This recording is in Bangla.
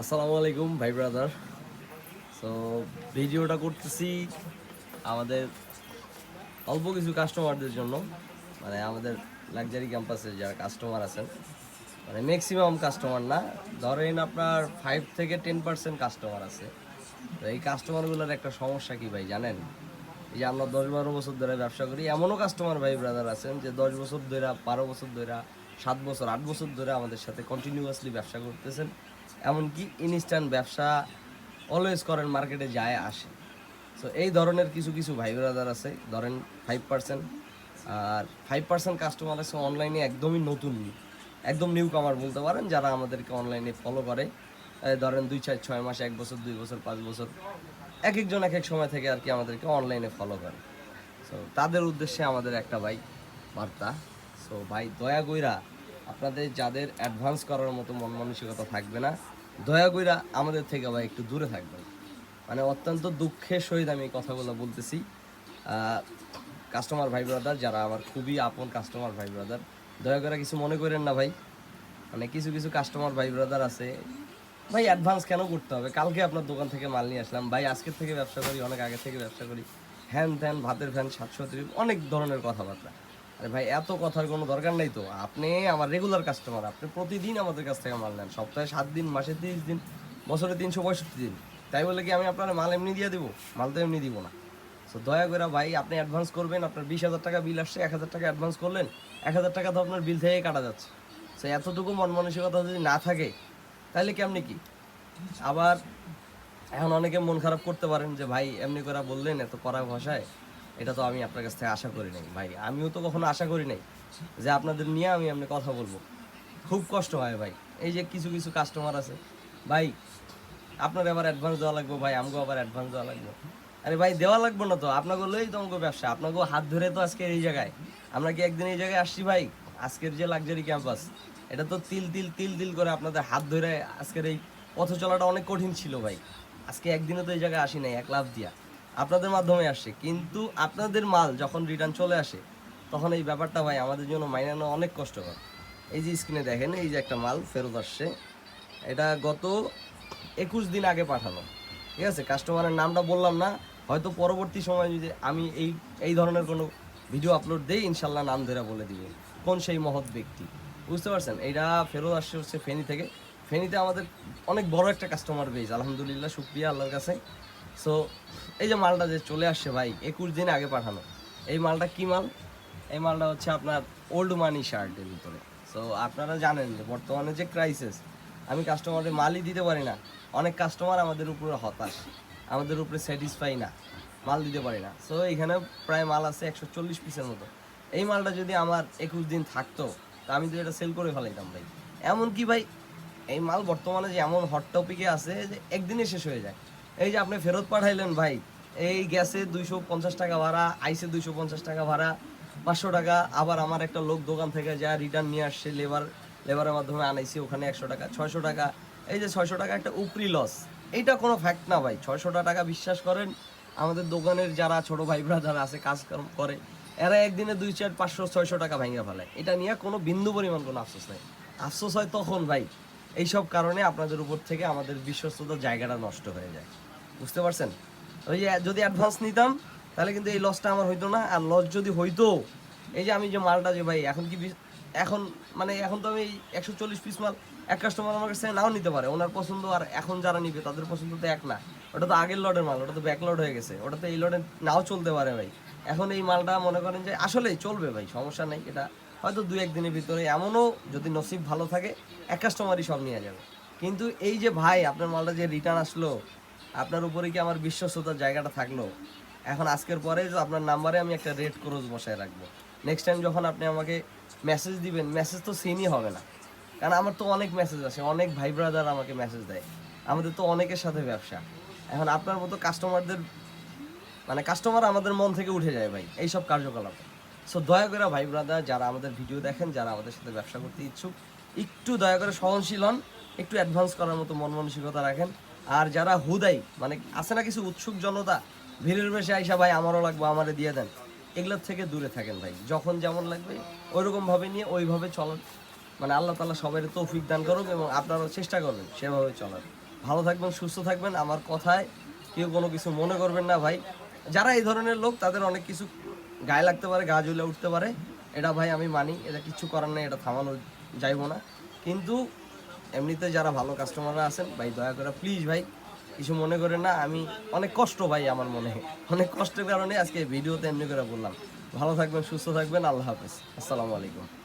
আসসালামু আলাইকুম, ভাই ব্রাদার। সো ভিডিওটা করতেছি আমাদের অল্প কিছু কাস্টমারদের জন্য। মানে আমাদের লাক্সারি ক্যাম্পাসে যারা কাস্টমার আছেন। মানে ম্যাক্সিমাম কাস্টমার না, ধরেন আপনার ফাইভ থেকে টেন পার্সেন্ট কাস্টমার আছে। তো এই কাস্টমারগুলোর একটা সমস্যা কি ভাই, জানেন? এই যে আমরা দশ বারো বছর ধরে ব্যবসা করি, এমনও কাস্টমার ভাই ব্রাদার আছেন যে দশ বছর ধরে, বারো বছর ধরে, সাত বছর, আট বছর ধরে আমাদের সাথে কন্টিনিউয়াসলি ব্যবসা করতেছেন। এমনকি ইনস্ট্যান্ট ব্যবসা অলওয়েজ করেন মার্কেটে যায়, আসে। সো এই ধরনের কিছু কিছু ভাই ব্রাদার আছে, ধরেন ফাইভ পার্সেন্ট আর ফাইভ পার্সেন্ট কাস্টমার আছে অনলাইনে একদমই নতুন একদম নিউ কামার বলতে পারেন, যারা আমাদেরকে অনলাইনে ফলো করে। ধরেন দুই চার, ছয় মাস, এক বছর, দুই বছর, পাঁচ বছর এক একজন এক এক সময় থেকে আর কি আমাদেরকে অনলাইনে ফলো করে। সো তাদের উদ্দেশ্যে আমাদের একটা ভাই, বার্তা। সো ভাই, দয়া কইরা আপনাদের যাদের অ্যাডভান্স করার মতো মন মানসিকতা থাকবে না, দয়া কইরা আমাদের থেকে আবার একটু দূরে থাকবেন। মানে অত্যন্ত দুঃখের সহিত আমি এই কথাগুলো বলতেছি। কাস্টমার ভাই ব্রাদার যারা আমার খুবই আপন কাস্টমার ভাই ব্রাদার দয়া করে কিছু মনে করেন না ভাই। মানে কিছু কিছু কাস্টমার ভাই ব্রাদার আছে। ভাই অ্যাডভান্স কেন করতে হবে? কালকে আপনার দোকান থেকে মাল নিয়ে আসলাম। ভাই, আজকের থেকে ব্যবসা করি, অনেক আগে থেকে ব্যবসা করি। হ্যান ত্যান, ভাতের ফ্যান সাতশো অনেক ধরনের কথাবার্তা। আরে ভাই, এত কথার কোনো দরকার নেই তো। আপনি আমার রেগুলার কাস্টমার আপনি প্রতিদিন আমাদের কাছ থেকে মাল নেন। সপ্তাহে সাত দিন, মাসে তিরিশ দিন, বছরে তিনশো পঁয়ষট্টি দিন। তাই বলে কি আমি আপনার মাল এমনি দিয়ে দেবো? মাল তো এমনি দিব না। সো দয়া করে ভাই, আপনি অ্যাডভান্স করবেন, আপনার বিশ হাজার টাকা বিল আসছে, এক হাজার টাকা অ্যাডভান্স করলেন, এক হাজার টাকা তো আপনার বিল থেকে কাটা যাচ্ছে। সো এতটুকু মন মানসিকতা যদি না থাকে, তাহলে কেমনি কি? আবার এখন অনেকে মন খারাপ করতে পারেন যে, ভাই, এমনি করে বললেন, এত কড়া ভাষায়। এটা তো আমি আপনার কাছ থেকে আশা করি নাই। ভাই, আমিও তো কখনো আশা করি নাই যে আপনাদের নিয়ে আমি এমনি কথা বলব। খুব কষ্ট হয় ভাই। এই যে কিছু কিছু কাস্টমার আছে। ভাই, আপনার আবার অ্যাডভান্স দেওয়া লাগবে ভাই আমাকেও আবার অ্যাডভান্স দেওয়া লাগবে। আরে ভাই, দেওয়া লাগবে না তো। আপনাকে লই তো আমাকে ব্যবসা। আপনাকেও হাত ধরে তো আজকে এই জায়গায়। আমরা কি একদিন এই জায়গায় আসছি ভাই? আজকের যে লাক্সারি ক্যাম্পাস এটা তো তিল তিল তিল তিল করে আপনাদের হাত ধরে আজকের এই পথ চলাটা অনেক কঠিন ছিল ভাই। আজকে একদিনও তো এই জায়গায় আসি নাই, এক লাভ দিয়া। আপনাদের মাধ্যমে আসছে কিন্তু আপনাদের মাল যখন রিটার্ন চলে আসে, তখন এই ব্যাপারটা ভাই আমাদের জন্য মাইনানো অনেক কষ্টকর। এই যে স্ক্রিনে দেখেন, এই যে একটা মাল ফেরত আসছে, এটা গত একুশ দিন আগে পাঠানো। ঠিক আছে? কাস্টমারের নামটা বললাম না, হয়তো পরবর্তী সময় যদি আমি এই এই ধরনের কোনো ভিডিও আপলোড দেই, ইনশাল্লাহ নাম ধরে বলে দিব কোন সেই মহৎ ব্যক্তি। বুঝতে পারছেন? এইটা ফেরত আসছে হচ্ছে ফেনী থেকে। ফেনীতে আমাদের অনেক বড় একটা কাস্টমার বেজ আলহামদুলিল্লাহ, শুক্রিয়া আল্লাহর কাছে। সো এই যে মালটা যে চলে আসছে ভাই, একুশ দিন আগে পাঠানো। এই মালটা কি মাল? এই মালটা হচ্ছে আপনার ওল্ড মানি শার্টের ভিতরে। সো আপনারা জানেন যে বর্তমানে যে ক্রাইসিস আমি কাস্টমারের মালই দিতে পারি না। অনেক কাস্টমার আমাদের উপরে হতাশ, আমাদের উপরে স্যাটিসফাই না, মাল দিতে পারি না। সো এখানে প্রায় মাল আছে একশো চল্লিশ পিসের মতো। এই মালটা যদি আমার একুশ দিন থাকতো, তা আমি তো এটা সেল করে ফেলাইতাম ভাই। এমন কি ভাই, এই মাল বর্তমানে যে এমন হট টপিকে আছে যে একদিনে শেষ হয়ে যায়। এই যে আপনি ফেরত পাঠাইলেন ভাই, এই গ্যাসে দুইশো পঞ্চাশ টাকা ভাড়া, আইসে দুইশো পঞ্চাশ টাকা ভাড়া, পাঁচশো টাকা। আবার আমার একটা লোক দোকান থেকে যা রিটার্ন নিয়ে আসছে লেবার লেবারের মাধ্যমে আনাইছি, ওখানে একশো টাকা, ছয়শো টাকা। এই যে ছয়শো টাকা একটা উপরি লস এইটা কোনো ফ্যাক্ট না ভাই। ছয়শো টাকা বিশ্বাস করেন, আমাদের দোকানের যারা ছোট ভাই যারা আছে, কাজ করে, এরা একদিনে দুই, চার, পাঁচশো, ছয়শো টাকা ভাঙিয়ে ফেলে। এটা নিয়ে কোনো বিন্দু পরিমাণ কোনো আফসোস নাই। আফসোস হয় তখন ভাই, এইসব কারণে আপনাদের উপর থেকে আমাদের বিশ্বস্ততার জায়গাটা নষ্ট হয়ে যায়। বুঝতে পারছেন? ওই যে যদি অ্যাডভান্স নিতাম, তাহলে কিন্তু এই লসটা আমার হইতো না। আর লস যদি হইতো, এই যে আমি যে মালটা যে ভাই, এখন কি এখন মানে এখন তো আমি একশো চল্লিশ পিস মাল, এক কাস্টমার আমার কাছে নাও নিতে পারে। ওনার পছন্দ আর এখন যারা নিবে, তাদের পছন্দ তো এক না। ওটা তো আগের লটের মাল, ওটা তো ব্যাকলড হয়ে গেছে। ওটা তো এই লটে নাও চলতে পারে ভাই। এখন এই মালটা মনে করেন যে আসলেই চলবে ভাই, সমস্যা নেই। এটা হয়তো দু একদিনের ভিতরে এমনও যদি নসিব ভালো থাকে, এক কাস্টমারই সব নিয়ে যাবে। কিন্তু এই যে ভাই, আপনার মালটা যে রিটার্ন আসলো আপনার উপরে কি আমার বিশ্বস্ততার জায়গাটা থাকল? এখন আজকের পরে আপনার নাম্বারে আমি একটা রেড ক্রোজ বসায় রাখব। নেক্সট টাইম যখন আপনি আমাকে মেসেজ দিবেন মেসেজ তো সিনই হবে না। কারণ আমার তো অনেক মেসেজ আসে, অনেক ভাই ব্রাদার আমাকে মেসেজ দেয়। আমাদের তো অনেকের সাথে ব্যবসা। এখন আপনার মতো কাস্টমারদের মানে কাস্টমার আমাদের মন থেকে উঠে যায় ভাই, এইসব কার্যকলাপ। সো দয়া করে ভাই ব্রাদার যারা আমাদের ভিডিও দেখেন, যারা আমাদের সাথে ব্যবসা করতে ইচ্ছুক, একটু দয়া করে সহনশীল হন, একটু অ্যাডভান্স করার মতো মন মানসিকতা রাখেন। আর যারা হুদাই মানে আছে না কিছু উৎসুক জনতা, ভিড়ের বেশে আইসা, ভাই, আমারও লাগবে, আমারে দিয়ে দেন। এগুলোর থেকে দূরে থাকেন ভাই। যখন যেমন লাগবে ওইরকম ভাবে নিয়ে ওইভাবে চলার মানে আল্লাহ তালা সবাই তৌফিক দান করুক এবং আপনারাও চেষ্টা করবেন সেভাবে চলার। ভালো থাকবেন, সুস্থ থাকবেন। আমার কথায় কেউ কোনো কিছু মনে করবেন না ভাই। যারা এই ধরনের লোক, তাদের অনেক কিছু গায়ে লাগতে পারে, গা জ্বলে উঠতে পারে। এটা ভাই আমি মানি, এটা কিছু করার নেই, এটা থামানো যাইবো না। কিন্তু এমনিতে যারা ভালো কাস্টমাররা আছেন, ভাই, দয়া করে প্লিজ ভাই, কিছু মনে করে না, আমি অনেক কষ্ট ভাই আমার মনে। অনেক কষ্টের কারণে আজকে ভিডিওতে এমনি করে বললাম। ভালো থাকবেন, সুস্থ থাকবেন, আল্লাহ হাফেজ। আসসালামু আলাইকুম।